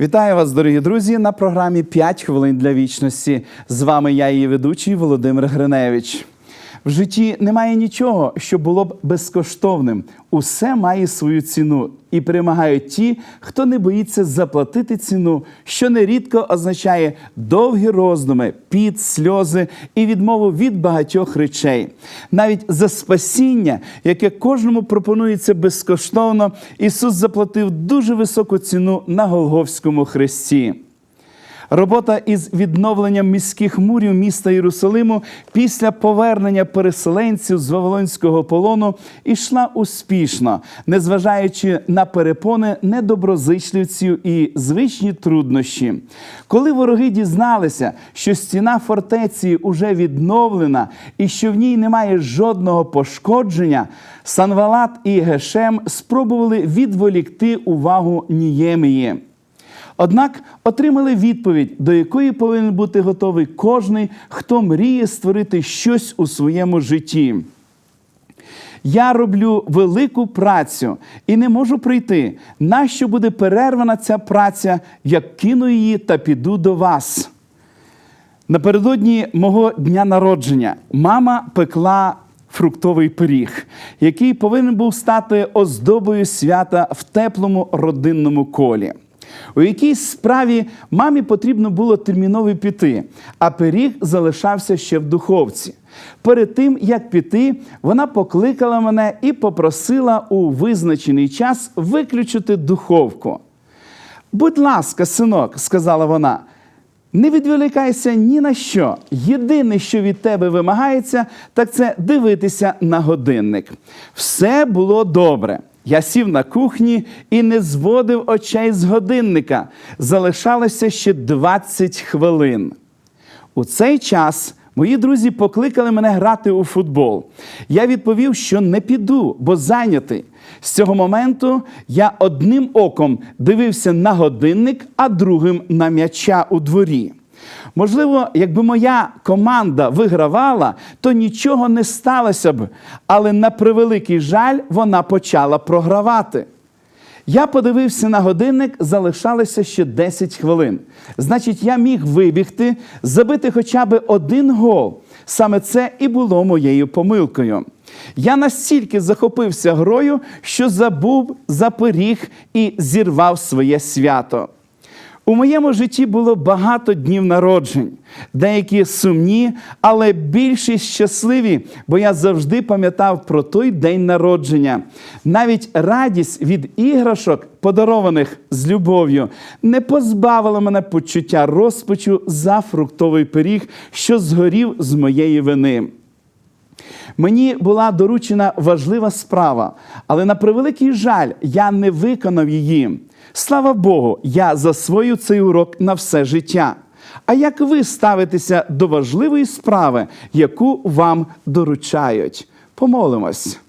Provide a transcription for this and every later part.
Вітаю вас, дорогі друзі, на програмі «5 хвилин для вічності. З вами я, її ведучий Володимир Гриневич. В житті немає нічого, що було б безкоштовним. Усе має свою ціну, і перемагають ті, хто не боїться заплатити ціну, що нерідко означає довгі роздуми, піт, сльози і відмову від багатьох речей. Навіть за спасіння, яке кожному пропонується безкоштовно, Ісус заплатив дуже високу ціну на Голговському хресті. Робота із відновленням міських мурів міста Єрусалиму після повернення переселенців з Вавилонського полону йшла успішно, незважаючи на перепони недоброзичливців і звичні труднощі. Коли вороги дізналися, що стіна фортеці уже відновлена і що в ній немає жодного пошкодження, Санвалат і Гешем спробували відволікти увагу Ніємії. Однак отримали відповідь, до якої повинен бути готовий кожний, хто мріє створити щось у своєму житті. Я роблю велику працю і не можу прийти. Нащо буде перервана ця праця, як кину її та піду до вас? Напередодні мого дня народження мама пекла фруктовий пиріг, який повинен був стати оздобою свята в теплому родинному колі. У якійсь справі мамі потрібно було терміново піти, а пиріг залишався ще в духовці. Перед тим, як піти, вона покликала мене і попросила у визначений час виключити духовку. Будь ласка, синок, сказала вона, не відволікайся ні на що. Єдине, що від тебе вимагається, так це дивитися на годинник. Все було добре. Я сів на кухні і не зводив очей з годинника. Залишалося ще 20 хвилин. У цей час мої друзі покликали мене грати у футбол. Я відповів, що не піду, бо зайнятий. З цього моменту я одним оком дивився на годинник, а другим на м'яча у дворі. Можливо, якби моя команда вигравала, то нічого не сталося б, але на превеликий жаль вона почала програвати. Я подивився на годинник, залишалося ще 10 хвилин. Значить, я міг вибігти, забити хоча б один гол. Саме це і було моєю помилкою. Я настільки захопився грою, що забув за пиріг і зірвав своє свято. У моєму житті було багато днів народжень, деякі сумні, але більшість щасливі, бо я завжди пам'ятав про той день народження. Навіть радість від іграшок, подарованих з любов'ю, не позбавила мене почуття розпачу за фруктовий пиріг, що згорів з моєї вини. Мені була доручена важлива справа, але на превеликий жаль, я не виконав її. Слава Богу, я засвою цей урок на все життя. А як ви ставитеся до важливої справи, яку вам доручають? Помолимось.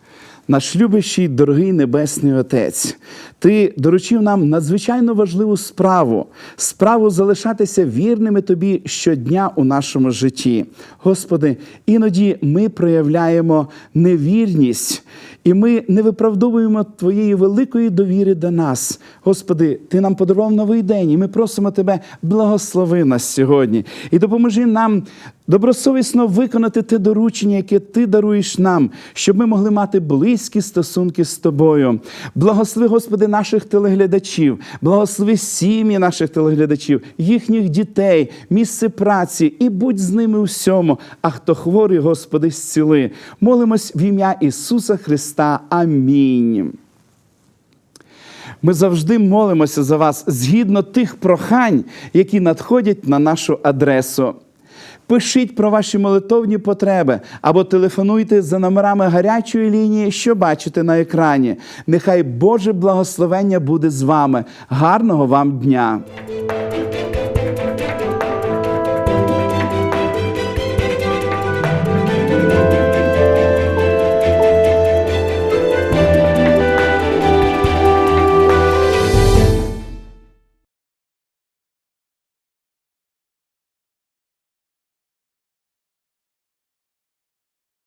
Наш любящий, дорогий Небесний Отець, Ти доручив нам надзвичайно важливу справу, справу залишатися вірними Тобі щодня у нашому житті. Господи, іноді ми проявляємо невірність, і ми не виправдовуємо Твоєї великої довіри до нас. Господи, Ти нам подарував новий день, і ми просимо Тебе, благослови нас сьогодні і допоможи нам добросовісно виконати те доручення, яке Ти даруєш нам, щоб ми могли мати близькі стосунки з Тобою. Благослови, Господи, наших телеглядачів, благослови сім'ї наших телеглядачів, їхніх дітей, місце праці і будь з ними всьому. А хто хворий, Господи, зціли. Молимось в ім'я Ісуса Христа. Амінь. Ми завжди молимося за вас згідно тих прохань, які надходять на нашу адресу. Пишіть про ваші молитовні потреби або телефонуйте за номерами гарячої лінії, що бачите на екрані. Нехай Боже благословення буде з вами. Гарного вам дня!